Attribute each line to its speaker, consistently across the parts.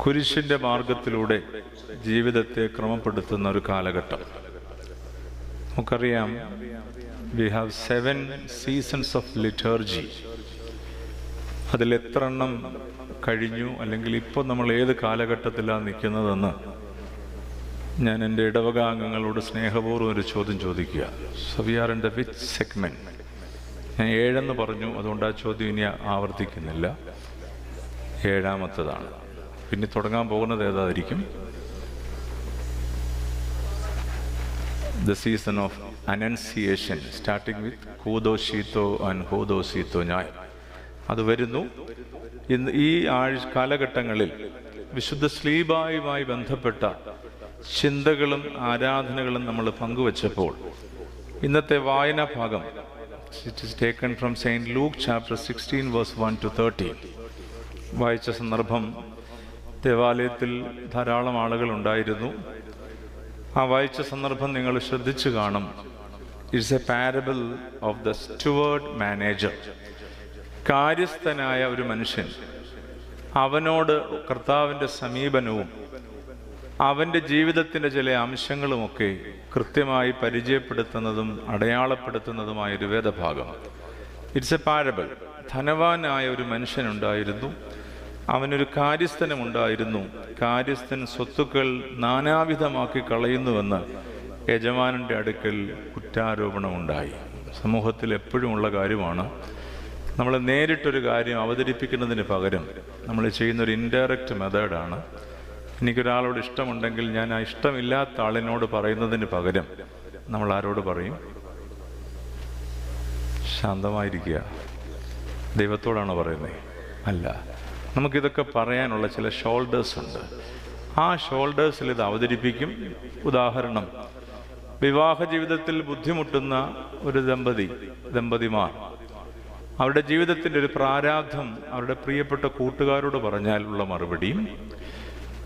Speaker 1: കുരിശിന്റെ മാർഗത്തിലൂടെ ജീവിതത്തെ ക്രമപ്പെടുത്തുന്ന ഒരു കാലഘട്ടം. നമുക്കറിയാം we have seven seasons of liturgy എത്ര എണ്ണം കഴിഞ്ഞു അല്ലെങ്കിൽ ഇപ്പോൾ നമ്മൾ ഏത് കാലഘട്ടത്തിലാണ് നിൽക്കുന്നതെന്ന് ഞാൻ എന്റെ ഇടവക അംഗങ്ങളോട് സ്നേഹപൂർവം ഒരു ചോദ്യം ചോദിക്കുക. So we are in the which segment ഞാൻ ഏഴെന്ന് പറഞ്ഞു അതുകൊണ്ട് ആ ചോദ്യം ഇനി ആവർത്തിക്കുന്നില്ല. ഏഴാമത്തതാണ്. പിന്നെ തുടങ്ങാൻ പോകുന്നത് ഏതായിരിക്കും? The season of annunciation starting with കൂതോഷീത്തോ and ഹോദോഷീത്തോ ഞാൻ അത് വരുന്നു. ഇന്ന് ഈ ആഴ്ച കാലഘട്ടങ്ങളിൽ വിശുദ്ധ സ്ലീബായുമായി ബന്ധപ്പെട്ട ചിന്തകളും ആരാധനകളും നമ്മൾ പങ്കുവച്ചപ്പോൾ ഇന്നത്തെ വായനാ ഭാഗം it is taken from saint Luke chapter sixteen verse one to thirteen വായിച്ച സന്ദർഭം ദേവാലയത്തിൽ ധാരാളം ആളുകൾ ഉണ്ടായിരുന്നു ആ വായിച്ച സന്ദർഭം നിങ്ങൾ ശ്രദ്ധിച്ചു കാണും. It's a parable of the steward manager കാര്യസ്ഥനായ ഒരു മനുഷ്യൻ. അവനോട് കർത്താവിന്റെ സമീപനവും അവന്റെ ജീവിതത്തിന്റെ ചില അംശങ്ങളുമൊക്കെ കൃത്യമായി പരിചയപ്പെടുത്തുന്നതും അടയാളപ്പെടുത്തുന്നതുമായ ഒരു വേദഭാഗം ഇറ്റ്സ് എ പാരബിൾ ധനവാനായ ഒരു മനുഷ്യനുണ്ടായിരുന്നു. അവനൊരു കാര്യസ്ഥനുമുണ്ടായിരുന്നു. കാര്യസ്ഥൻ സ്വത്തുക്കൾ നാനാവിധമാക്കി കളയുന്നുവെന്ന് യജമാനന്റെ അടുക്കൽ കുറ്റാരോപണമുണ്ടായി. സമൂഹത്തിൽ എപ്പോഴും ഉള്ള കാര്യമാണ് നമ്മൾ നേരിട്ടൊരു കാര്യം അവതരിപ്പിക്കുന്നതിന് പകരം നമ്മൾ ചെയ്യുന്നൊരു ഇൻഡയറക്റ്റ് മെത്തേഡാണ് എനിക്കൊരാളോട് ഇഷ്ടമുണ്ടെങ്കിൽ ഞാൻ ആ ഇഷ്ടമില്ലാത്ത ആളിനോട് പറയുന്നതിന് പകരം നമ്മൾ ആരോട് പറയും? ശാന്തമായിരിക്കുക. ദൈവത്തോടാണോ പറയുന്നത് അല്ല. നമുക്കിതൊക്കെ പറയാനുള്ള ചില ഷോൾഡേഴ്സ് ഉണ്ട്. ആ ഷോൾഡേഴ്സിൽ ഇത് അവതരിപ്പിക്കും. ഉദാഹരണം വിവാഹ ജീവിതത്തിൽ ബുദ്ധിമുട്ടുന്ന ഒരു ദമ്പതി ദമ്പതിമാർ. അവരുടെ ജീവിതത്തിന്റെ ഒരു പ്രാരാബ്ധം അവരുടെ പ്രിയപ്പെട്ട കൂട്ടുകാരോട് പറഞ്ഞാലുള്ള മറുപടിയും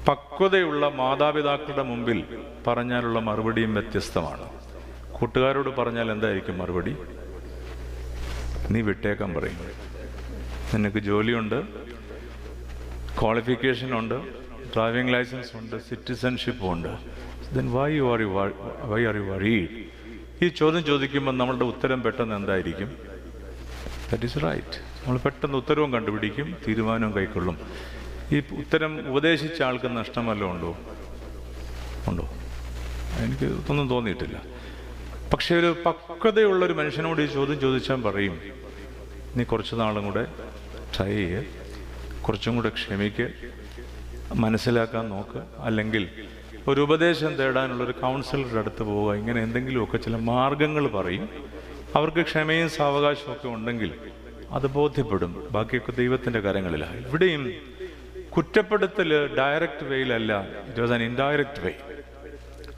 Speaker 1: പക്വതയുള്ള മാതാപിതാക്കളുടെ മുമ്പിൽ പറഞ്ഞാലുള്ള മറുപടിയും വ്യത്യസ്തമാണ്. കൂട്ടുകാരോട് പറഞ്ഞാൽ എന്തായിരിക്കും മറുപടി? നീ വിട്ടേക്കാൻ പറയും. നിനക്ക് ജോലിയുണ്ട്. ക്വാളിഫിക്കേഷൻ ഉണ്ട് ഡ്രൈവിംഗ് ലൈസൻസ് ഉണ്ട് സിറ്റിസൺഷിപ്പ് ഉണ്ട്. Then why you are you why are you worried ഈ ചോദ്യം ചോദിക്കുമ്പോൾ നമ്മളുടെ ഉത്തരം പെട്ടെന്ന് എന്തായിരിക്കും? ദറ്റ് ഈസ് റൈറ്റ് നമ്മൾ പെട്ടെന്ന് ഉത്തരവും കണ്ടുപിടിക്കും തീരുമാനവും കൈക്കൊള്ളും. ഈ ഉത്തരം ഉപദേശിച്ച ആൾക്ക് നഷ്ടം ഉണ്ടോ? ഉണ്ടോ? എനിക്ക് ഒന്നും തോന്നിയിട്ടില്ല. പക്ഷേ ഒരു പക്വതയുള്ള ഒരു മനുഷ്യനോട് ഈ ചോദ്യം ചോദിച്ചാൽ പറയും നീ കുറച്ച് നാളും കൂടെ ട്രൈ ചെയ്യ്. കുറച്ചും കൂടെ ക്ഷമിക്ക് മനസ്സിലാക്കാൻ നോക്ക്. അല്ലെങ്കിൽ ഒരു ഉപദേശം തേടാനുള്ള ഒരു കൗൺസിലറുടെ അടുത്ത് പോവുക. ഇങ്ങനെ എന്തെങ്കിലുമൊക്കെ ചില മാർഗങ്ങൾ പറയും. അവർക്ക് ക്ഷമയും സാവകാശവും ഒക്കെ ഉണ്ടെങ്കിൽ അത് ബോധ്യപ്പെടും. ബാക്കിയൊക്കെ ദൈവത്തിന്റെ കാര്യങ്ങളിലാണ് ഇവിടെയും കുറ്റപ്പെടുത്തൽ direct വേയിലല്ല it was an indirect way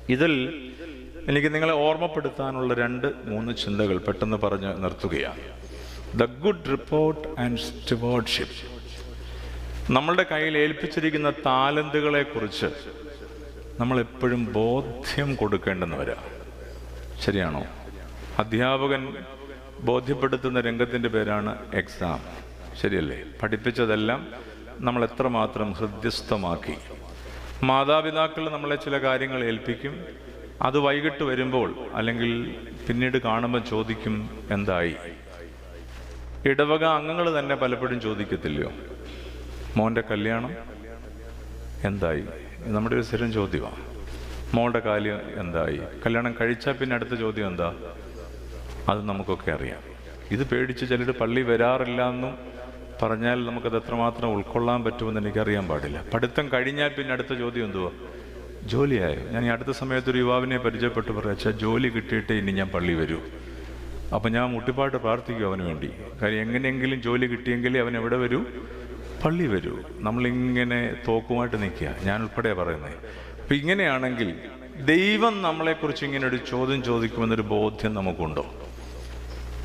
Speaker 1: ഇതിൽ എനിക്ക് നിങ്ങളെ ഓർമ്മപ്പെടുത്താനുള്ള രണ്ട് മൂന്ന് ചിന്തകൾ പെട്ടെന്ന് പറഞ്ഞ് നിർത്തുകയാണ്. The good report and stewardship നമ്മളുടെ കയ്യിൽ ഏൽപ്പിച്ചിരിക്കുന്ന താലന്തുകളെ കുറിച്ച് നമ്മൾ എപ്പോഴും ബോധ്യം കൊടുക്കേണ്ടെന്ന് ശരിയാണോ? അധ്യാപകൻ ബോധ്യപ്പെടുത്തുന്ന രംഗത്തിന്റെ പേരാണ് എക്സാം. ശരിയല്ലേ? പഠിപ്പിച്ചതെല്ലാം നമ്മൾ എത്രമാത്രം ഹൃദ്യസ്ഥമാക്കി. മാതാപിതാക്കൾ നമ്മളെ ചില കാര്യങ്ങൾ ഏൽപ്പിക്കും. അത് വൈകിട്ട് വരുമ്പോൾ അല്ലെങ്കിൽ പിന്നീട് കാണുമ്പോൾ ചോദിക്കും എന്തായി? ഇടവക അംഗങ്ങൾ തന്നെ പലപ്പോഴും ചോദിക്കത്തില്ലയോ? മോന്റെ കല്യാണം? എന്തായി? നമ്മുടെ ഒരു സ്ഥിരം ചോദ്യമാണ് മോളുടെ കാര്യം എന്തായി? കല്യാണം കഴിച്ചാൽ പിന്നെ അടുത്ത ചോദ്യം എന്താ? അത് നമുക്കൊക്കെ അറിയാം. ഇത് പേടിച്ച് ചിലർ പള്ളി വരാറില്ല എന്നും പറഞ്ഞാൽ നമുക്കത് എത്രമാത്രം ഉൾക്കൊള്ളാൻ പറ്റുമെന്ന് എനിക്കറിയാൻ പാടില്ല. പഠിത്തം കഴിഞ്ഞാൽ പിന്നെ അടുത്ത ചോദ്യം എന്തുവാ? ജോലിയായോ? ഞാൻ ഈ അടുത്ത സമയത്ത് ഒരു യുവാവിനെ പരിചയപ്പെട്ട് പറയാം അച്ഛാ ജോലി കിട്ടിയിട്ട് ഇനി ഞാൻ പള്ളി വരൂ. അപ്പം ഞാൻ മുട്ടിപ്പാട്ട് പ്രാർത്ഥിക്കും അവന് വേണ്ടി. കാര്യം എങ്ങനെയെങ്കിലും ജോലി കിട്ടിയെങ്കിലേ അവൻ എവിടെ വരൂ? പള്ളി വരൂ. നമ്മളിങ്ങനെ തോക്കുമായിട്ട് നിൽക്കുക. ഞാൻ ഉൾപ്പെടെ പറയുന്നത് അപ്പം ഇങ്ങനെയാണെങ്കിൽ ദൈവം നമ്മളെക്കുറിച്ച് ഇങ്ങനെ ഒരു ചോദ്യം ചോദിക്കുമെന്നൊരു ബോധ്യം നമുക്കുണ്ടോ?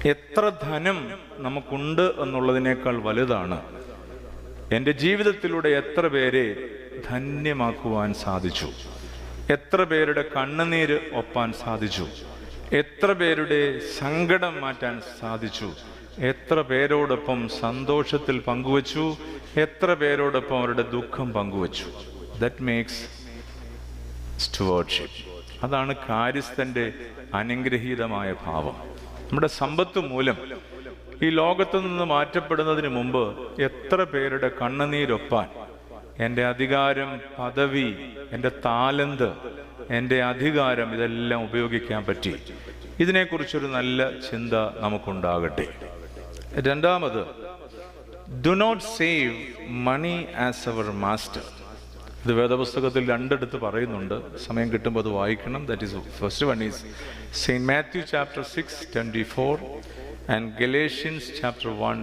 Speaker 1: എത്ര ധനം നമുക്കുണ്ട് എന്നുള്ളതിനേക്കാൾ വലുതാണ്? എന്റെ ജീവിതത്തിലൂടെ എത്ര പേരെ ധന്യമാക്കുവാൻ സാധിച്ചു? എത്ര പേരുടെ കണ്ണുനീര് ഒപ്പാൻ സാധിച്ചു? എത്ര പേരുടെ സങ്കടം മാറ്റാൻ സാധിച്ചു? എത്ര പേരോടൊപ്പം സന്തോഷത്തിൽ പങ്കുവച്ചു എത്ര പേരോടൊപ്പം അവരുടെ ദുഃഖം പങ്കുവച്ചു. ദറ്റ് മേക്സ് സ്റ്റുവേർഡ്ഷിപ്പ് അതാണ് കാര്യസ്ഥന്റെ അനുഗ്രഹീതമായ ഭാവം. നമ്മുടെ സമ്പത്ത് മൂലം ഈ ലോകത്തു നിന്ന് മാറ്റപ്പെടുന്നതിന് മുമ്പ് എത്ര പേരുടെ കണ്ണുനീരൊപ്പാൻ എന്റെ അധികാരം പദവി എന്റെ താലന്ത് എന്റെ അധികാരം ഇതെല്ലാം ഉപയോഗിക്കാൻ പറ്റി. ഇതിനെക്കുറിച്ചൊരു നല്ല ചിന്ത നമുക്കുണ്ടാകട്ടെ. രണ്ടാമത് do not save money as our master ഇത് വേദപുസ്തകത്തിൽ രണ്ടിടത്ത് പറയുന്നുണ്ട്. സമയം കിട്ടുമ്പോൾ അത് വായിക്കണം. That is first one is saint Matthew chapter six twenty four and Galatians chapter one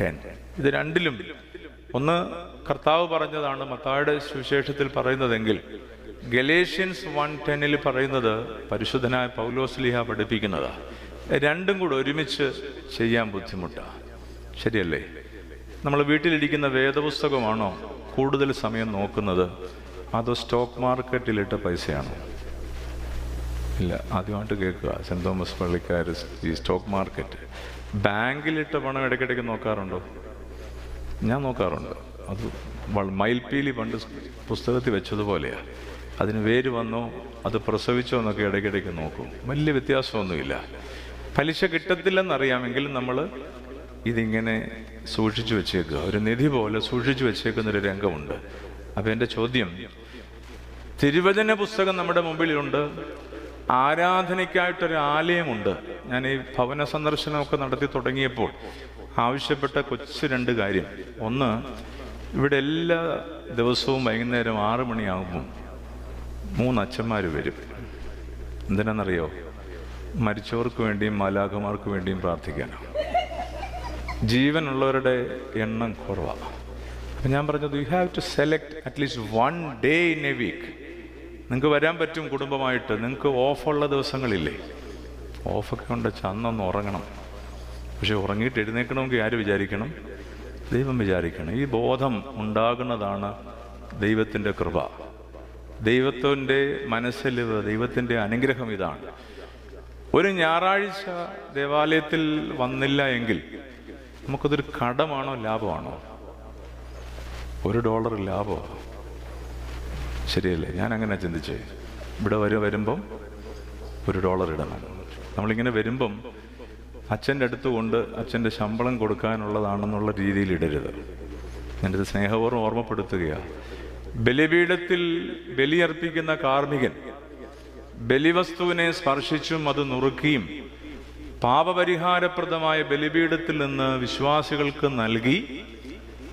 Speaker 1: ten ഇത് രണ്ടിലും ഒന്ന് കർത്താവ് പറഞ്ഞതാണ് മത്തായുടെ സുവിശേഷത്തിൽ പറയുന്നതെങ്കിൽ ഗലേഷ്യൻസ് വൺ ടെന്നിൽ പറയുന്നത് പരിശുദ്ധനായ പൗലോസ്ലിഹ പഠിപ്പിക്കുന്നതാണ് രണ്ടും കൂടെ ഒരുമിച്ച് ചെയ്യാൻ ബുദ്ധിമുട്ടാണ്. ശരിയല്ലേ? നമ്മൾ വീട്ടിലിരിക്കുന്ന വേദപുസ്തകമാണോ കൂടുതൽ സമയം നോക്കുന്നത്? അതോ സ്റ്റോക്ക് മാർക്കറ്റിലിട്ട പൈസയാണോ? ഇല്ല ആദ്യമായിട്ട് കേൾക്കുക. സെന്റ് തോമസ് പള്ളിക്കാർ ഈ സ്റ്റോക്ക് മാർക്കറ്റ്. ബാങ്കിലിട്ട പണം ഇടയ്ക്കിടയ്ക്ക് നോക്കാറുണ്ടോ? ഞാൻ നോക്കാറുണ്ട്. അത് മൈൽപീലി പണ്ട് പുസ്തകത്തിൽ വെച്ചതുപോലെയാണ് അതിന് വേര് വന്നോ അത് പ്രസവിച്ചോ എന്നൊക്കെ ഇടയ്ക്കിടയ്ക്ക് നോക്കും. വലിയ വ്യത്യാസമൊന്നുമില്ല. പലിശ കിട്ടത്തില്ലെന്നറിയാമെങ്കിലും നമ്മൾ ഇതിങ്ങനെ സൂക്ഷിച്ചു വെച്ചേക്കുക. ഒരു നിധി പോലെ സൂക്ഷിച്ചു വെച്ചേക്കുന്ന ഒരു രംഗമുണ്ട്. അപ്പം എന്റെ ചോദ്യം തിരുവചന പുസ്തകം നമ്മുടെ മുമ്പിലുണ്ട്. ആരാധനയ്ക്കായിട്ടൊരു ആലയമുണ്ട്. ഞാൻ ഈ ഭവന സന്ദർശനമൊക്കെ നടത്തി തുടങ്ങിയപ്പോൾ ആവശ്യപ്പെട്ട കൊച്ചു രണ്ട് കാര്യം. ഒന്ന് ഇവിടെ എല്ലാ ദിവസവും വൈകുന്നേരം ആറ് മണിയാകുമ്പോൾ മൂന്ന് അച്ഛന്മാർ വരും. എന്തിനാണെന്നറിയോ മരിച്ചവർക്ക് വേണ്ടിയും മാലാഖമാർക്ക് വേണ്ടിയും പ്രാർത്ഥിക്കാനാണ് ജീവനുള്ളവരുടെ എണ്ണം കുറവാണ് അപ്പം ഞാൻ പറഞ്ഞത് you have to select at least one day in a week നിങ്ങൾക്ക് വരാൻ പറ്റും കുടുംബമായിട്ട്. നിങ്ങൾക്ക് ഓഫുള്ള ദിവസങ്ങളില്ലേ? ഓഫൊക്കെ ഉണ്ട് ചന്നൊന്ന് ഉറങ്ങണം. പക്ഷെ ഉറങ്ങിയിട്ട് എഴുന്നേക്കണമെങ്കിൽ ആര് വിചാരിക്കണം? ദൈവം വിചാരിക്കണം. ഈ ബോധം ഉണ്ടാകുന്നതാണ് ദൈവത്തിന്റെ കൃപ. ദൈവത്തിന്റെ മനസ്സിൽ ദൈവത്തിന്റെ അനുഗ്രഹം ഇതാണ്. ഒരു ഞായറാഴ്ച ദേവാലയത്തിൽ വന്നില്ല എങ്കിൽ നമുക്കതൊരു കടമാണോ ലാഭമാണോ? ഒരു ഡോളർ ലാഭമോ ശരിയല്ലേ ഞാൻ അങ്ങനെ ചിന്തിച്ചേ. ഇവിടെ വരെ വരുമ്പം ഒരു ഡോളർ ഇടണം. നമ്മളിങ്ങനെ വരുമ്പം അച്ഛന്റെ അടുത്ത് കൊണ്ട് അച്ഛന്റെ ശമ്പളം കൊടുക്കാനുള്ളതാണെന്നുള്ള രീതിയിൽ ഇടരുത്. എന്റെ സ്നേഹപൂർവം ഓർമ്മപ്പെടുത്തുകയാണ്. ബലിപീഠത്തിൽ ബലിയർപ്പിക്കുന്ന കാർമികൻ ബലിവസ്തുവിനെ സ്പർശിച്ചും അത് നുറുക്കിയും പാപപരിഹാരപ്രദമായ ബലിപീഠത്തിൽ നിന്ന് വിശ്വാസികൾക്ക് നൽകി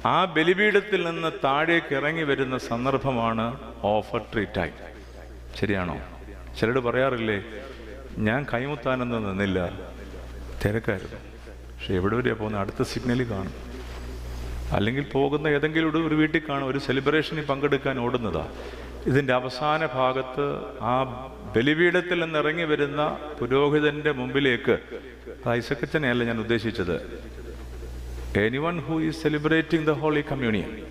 Speaker 1: ആ ബലിപീഠത്തിൽ നിന്ന് താഴേക്ക് ഇറങ്ങി വരുന്ന സന്ദർഭമാണ് ഓഫർ ട്രീറ്റ് ആയി ശരിയാണോ? ചിലർ പറയാറില്ലേ ഞാൻ കൈമുത്താനൊന്നും നിന്നില്ല. തിരക്കായിരുന്നു. പക്ഷെ എവിടെ വരെയാ പോകുന്നത് അടുത്ത സിഗ്നലിൽ കാണും. അല്ലെങ്കിൽ പോകുന്ന ഏതെങ്കിലും ഒരു വീട്ടിൽ കാണും. ഒരു സെലിബ്രേഷനിൽ പങ്കെടുക്കാൻ ഓടുന്നതാ. ഇതിന്റെ അവസാന ഭാഗത്ത് ആ ബലിപീഠത്തിൽ നിന്ന് ഇറങ്ങി വരുന്ന പുരോഹിതന്റെ മുമ്പിലേക്ക്. ഐസക്കച്ചനെയല്ല ഞാൻ ഉദ്ദേശിച്ചത്. Any one who is celebrating the holy communion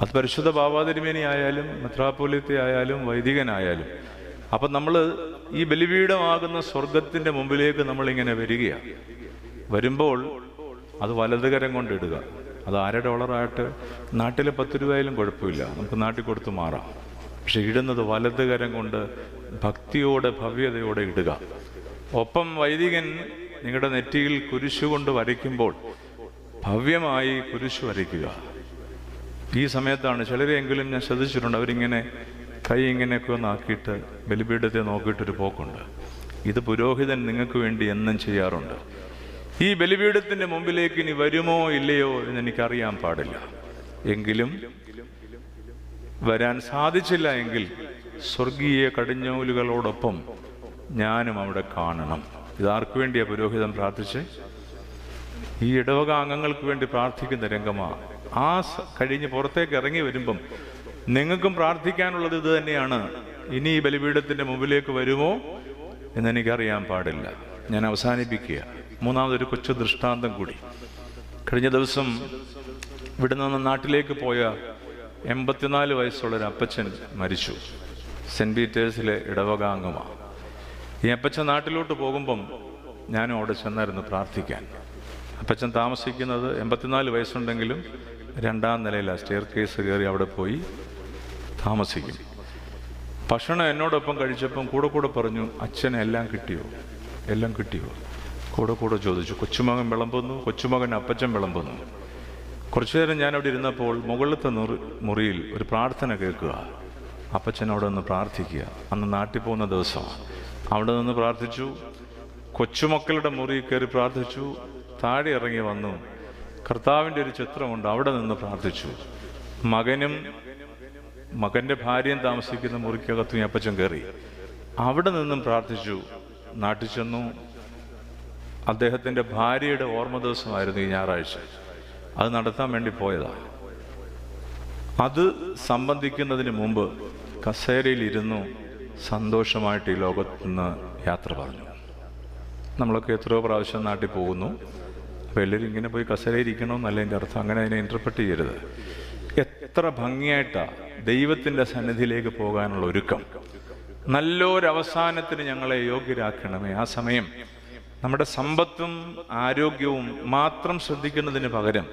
Speaker 1: അത് പരിശുദ്ധ ബാബാതിരുമേനി ആയാലും മെത്രാപോലിത്തെ ആയാലും വൈദികനായാലും. അപ്പം നമ്മൾ ഈ ബലിപീഠമാകുന്ന സ്വർഗത്തിന്റെ മുമ്പിലേക്ക് നമ്മളിങ്ങനെ വരികയാണ് വരുമ്പോൾ അത് വലതുകരം കൊണ്ടിടുക അത് അര ഡോളറായിട്ട് നാട്ടിലെ പത്ത് രൂപയായാലും കുഴപ്പമില്ല. നമുക്ക് നാട്ടിൽ കൊടുത്ത് മാറാം. പക്ഷെ ഇടുന്നത് വലതുകരം കൊണ്ട് ഭക്തിയോടെ ഭവ്യതയോടെ ഇടുക. ഒപ്പം വൈദികൻ നിങ്ങളുടെ നെറ്റിയിൽ കുരിശു കൊണ്ട് വരയ്ക്കുമ്പോൾ ഭവ്യമായി കുരിശു വരയ്ക്കുക. ഈ സമയത്താണ് ചിലരെങ്കിലും ഞാൻ ശ്രദ്ധിച്ചിട്ടുണ്ട് അവരിങ്ങനെ കൈ ഇങ്ങനെയൊക്കെ ഒന്ന് ആക്കിയിട്ട് ബലിപീഠത്തെ നോക്കിയിട്ടൊരു പോക്കുണ്ട്. ഇത് പുരോഹിതൻ നിങ്ങൾക്ക് വേണ്ടി എന്നും ചെയ്യാറുണ്ട്. ഈ ബലിപീഠത്തിന്റെ മുമ്പിലേക്ക് ഇനി വരുമോ ഇല്ലയോ എന്ന് എനിക്കറിയാൻ പാടില്ല. എങ്കിലും വരാൻ സാധിച്ചില്ല എങ്കിൽ സ്വർഗീയ കടിഞ്ഞൂലുകളോടൊപ്പം ഞാനും അവിടെ കാണണം. ഇതാർക്കു വേണ്ടിയാ പുരോഹിതൻ പ്രാർത്ഥിച്ച്? ഈ ഇടവക അംഗങ്ങൾക്ക് വേണ്ടി പ്രാർത്ഥിക്കുന്ന രംഗമാ. ആ കഴിഞ്ഞ് പുറത്തേക്ക് ഇറങ്ങി വരുമ്പം നിങ്ങൾക്കും പ്രാർത്ഥിക്കാനുള്ളത് ഇത് തന്നെയാണ്. ഇനി ഈ ബലിപീഠത്തിന്റെ മുമ്പിലേക്ക് വരുമോ എന്നെനിക്കറിയാൻ പാടില്ല. ഞാൻ അവസാനിപ്പിക്കുക. മൂന്നാമതൊരു കൊച്ചു ദൃഷ്ടാന്തം കൂടി. കഴിഞ്ഞ ദിവസം ഇവിടെ നിന്ന് നാട്ടിലേക്ക് പോയ എൺപത്തിനാല് വയസ്സുള്ള ഒരു അപ്പച്ചൻ മരിച്ചു. സെന്റ് പീറ്റേഴ്സിലെ ഇടവക അംഗമാണ് ഈ അപ്പച്ചൻ നാട്ടിലോട്ട് പോകുമ്പം ഞാനും അവിടെ ചെന്നായിരുന്നു പ്രാർത്ഥിക്കാൻ. അപ്പച്ചൻ താമസിക്കുന്നത് എൺപത്തിനാല് വയസ്സുണ്ടെങ്കിലും രണ്ടാം നിലയിലാണ് സ്റ്റെയർ കേസ് കയറി അവിടെ പോയി താമസിക്കും. ഭക്ഷണം എന്നോടൊപ്പം കഴിച്ചപ്പം കൂടെ കൂടെ പറഞ്ഞു അച്ഛന് എല്ലാം കിട്ടിയോ? എല്ലാം കിട്ടിയോ? കൂടെ കൂടെ ചോദിച്ചു. കൊച്ചുമകൻ വിളമ്പുന്നു കൊച്ചുമകൻ അപ്പച്ചൻ വിളമ്പുന്നു. കുറച്ചു നേരം ഞാൻ അവിടെ ഇരുന്നപ്പോൾ മുകളിലത്തെ മുറിയിൽ ഒരു പ്രാർത്ഥന കേൾക്കുക. അപ്പച്ചൻ ഒന്ന് പ്രാർത്ഥിക്കുക. അന്ന് നാട്ടിൽ പോകുന്ന ദിവസമാണ് അവിടെ നിന്ന് പ്രാർത്ഥിച്ചു. കൊച്ചുമക്കളുടെ മുറി കയറി പ്രാർത്ഥിച്ചു. താഴെ ഇറങ്ങി വന്നു. കർത്താവിന്റെ ഒരു ചിത്രമുണ്ട്. അവിടെ നിന്ന് പ്രാർത്ഥിച്ചു. മകനും മകന്റെ ഭാര്യയും താമസിക്കുന്ന മുറിക്കകത്ത് ഈ അപ്പച്ചൻ കയറി. അവിടെ നിന്നും പ്രാർത്ഥിച്ചു. നാട്ടിൽ ചെന്നു. അദ്ദേഹത്തിന്റെ ഭാര്യയുടെ ഓർമ്മ ദിവസമായിരുന്നു ഈ ഞായറാഴ്ച. അത് നടത്താൻ വേണ്ടി പോയതാണ് അത് സംബന്ധിക്കുന്നതിന് മുമ്പ് കസേരയിലിരുന്നു സന്തോഷമായിട്ട് ഈ ലോകത്ത് നിന്ന് യാത്ര പറഞ്ഞു. നമ്മളൊക്കെ എത്രയോ പ്രാവശ്യം നാട്ടിൽ പോകുന്നു. അപ്പോൾ എല്ലാവരും ഇങ്ങനെ പോയി കസേരയിരിക്കണമെന്നല്ല എന്റെ അർത്ഥം? അങ്ങനെ അതിനെ ഇന്റർപ്രറ്റ് ചെയ്യരുത്. എത്ര ഭംഗിയായിട്ടാണ് ദൈവത്തിന്റെ സന്നിധിയിലേക്ക് പോകാനുള്ള ഒരുക്കം. നല്ലൊരവസാനത്തിന് ഞങ്ങളെ യോഗ്യരാക്കണമേ. ആ സമയം നമ്മുടെ സമ്പത്തും ആരോഗ്യവും മാത്രം ശ്രദ്ധിക്കുന്നതിന് പകരം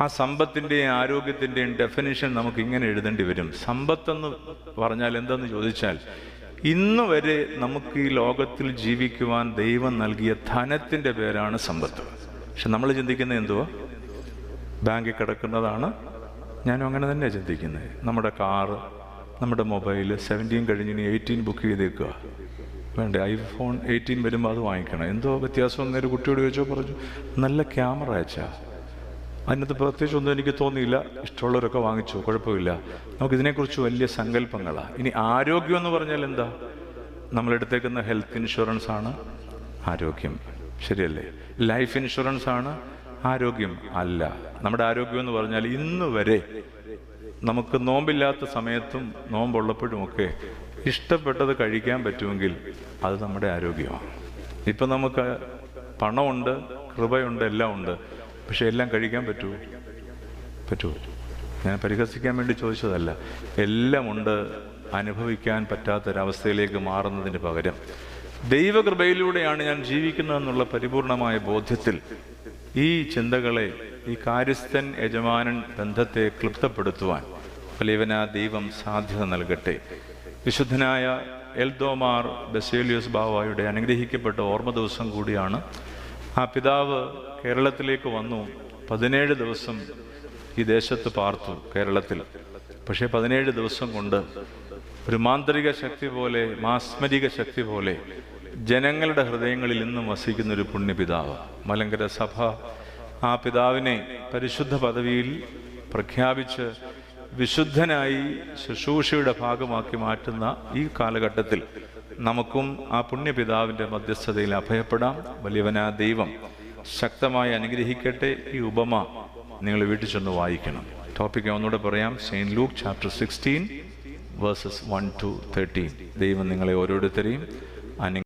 Speaker 1: ആ സമ്പത്തിന്റെയും ആരോഗ്യത്തിന്റെയും ഡെഫിനിഷൻ നമുക്ക് ഇങ്ങനെ എഴുതേണ്ടി വരും. സമ്പത്തെന്ന് പറഞ്ഞാൽ എന്തെന്ന് ചോദിച്ചാൽ ഇന്ന് വരെ നമുക്ക് ഈ ലോകത്തിൽ ജീവിക്കുവാൻ ദൈവം നൽകിയ ധനത്തിന്റെ പേരാണ് സമ്പത്ത്. പക്ഷെ നമ്മൾ ചിന്തിക്കുന്നത് എന്തുവാ? ബാങ്കിൽ കിടക്കുന്നതാണ്. ഞാനും അങ്ങനെ തന്നെയാണ് ചിന്തിക്കുന്നത്. നമ്മുടെ കാറ് നമ്മുടെ മൊബൈൽ സെവന്റീൻ കഴിഞ്ഞ് ഇനി എയ്റ്റീൻ ബുക്ക് ചെയ്തേക്കുക വേണ്ടേ ഐഫോൺ എയ്റ്റീൻ വരുമ്പോൾ അത് വാങ്ങിക്കണം. എന്തോ വ്യത്യാസം എന്നൊരു കുട്ടിയോട് ചോദിച്ചോ പറഞ്ഞു നല്ല ക്യാമറ അയച്ചാ അതിനകത്ത് പ്രത്യേകിച്ച് ഒന്നും എനിക്ക് തോന്നിയില്ല. ഇഷ്ടമുള്ളവരൊക്കെ വാങ്ങിച്ചു കുഴപ്പമില്ല. നമുക്ക് ഇതിനെക്കുറിച്ച് വലിയ സങ്കല്പങ്ങളാണ് ഇനി ആരോഗ്യം എന്ന് പറഞ്ഞാൽ എന്താ? നമ്മളെടുത്തേക്കുന്ന ഹെൽത്ത് ഇൻഷുറൻസ് ആണ് ആരോഗ്യം. ശരിയല്ലേ? ലൈഫ് ഇൻഷുറൻസ് ആണ് ആരോഗ്യം അല്ല. നമ്മുടെ ആരോഗ്യം എന്ന് പറഞ്ഞാൽ ഇന്ന് വരെ നമുക്ക് നോമ്പില്ലാത്ത സമയത്തും നോമ്പുള്ളപ്പോഴും ഒക്കെ ഇഷ്ടപ്പെട്ടത് കഴിക്കാൻ പറ്റുമെങ്കിൽ അത് നമ്മുടെ ആരോഗ്യമാണ്. ഇപ്പം നമുക്ക് പണമുണ്ട് കൃപയുണ്ട് എല്ലാം ഉണ്ട് പക്ഷെ എല്ലാം കഴിക്കാൻ പറ്റുമോ പറ്റുമോ ഞാൻ പരിഹസിക്കാൻ വേണ്ടി ചോദിച്ചതല്ല. എല്ലാം ഉണ്ട് അനുഭവിക്കാൻ പറ്റാത്തൊരവസ്ഥയിലേക്ക് മാറുന്നതിന് പകരം. ദൈവകൃപയിലൂടെയാണ് ഞാൻ ജീവിക്കുന്നതെന്നുള്ള പരിപൂർണമായ ബോധ്യത്തിൽ ഈ ചിന്തകളെ ഈ കാര്യസ്ഥൻ യജമാനൻ ബന്ധത്തെ ക്ലിപ്തപ്പെടുത്തുവാൻ പലീവനാ ദൈവം സാധ്യത നൽകട്ടെ. വിശുദ്ധനായ എൽദോമാർ ബസേലിയോസ് ബാവായുടെ അനുഗ്രഹിക്കപ്പെട്ട ഓർമ്മ ദിവസം കൂടിയാണ് ആ പിതാവ് കേരളത്തിലേക്ക് വന്നു. പതിനേഴ് ദിവസം ഈ ദേശത്ത് പാർത്തു കേരളത്തിൽ. പക്ഷേ പതിനേഴ് ദിവസം കൊണ്ട് ഒരു മാന്ത്രിക ശക്തി പോലെ മാസ്മരിക ശക്തി പോലെ ജനങ്ങളുടെ ഹൃദയങ്ങളിൽ ഇന്നും വസിക്കുന്ന ഒരു പുണ്യപിതാവ് മലങ്കര സഭ ആ പിതാവിനെ പരിശുദ്ധ പദവിയിൽ പ്രഖ്യാപിച്ച് വിശുദ്ധനായി ശുശ്രൂഷയുടെ ഭാഗമാക്കി മാറ്റുന്ന ഈ കാലഘട്ടത്തിൽ നമുക്കും ആ പുണ്യപിതാവിന്റെ മധ്യസ്ഥതയിൽ അഭയപ്പെടാം. വലിയവനാ ദൈവം ശക്തമായി അനുഗ്രഹിക്കട്ടെ. ഈ ഉപമ നിങ്ങൾ വീട്ടിൽ ചെന്ന് വായിക്കണം. ടോപ്പിക്ക് ഒന്നുകൂടെ പറയാം. Saint Luke chapter sixteen verses one to thirteen ദൈവം നിങ്ങളെ ഓരോരുത്തരെയും അനു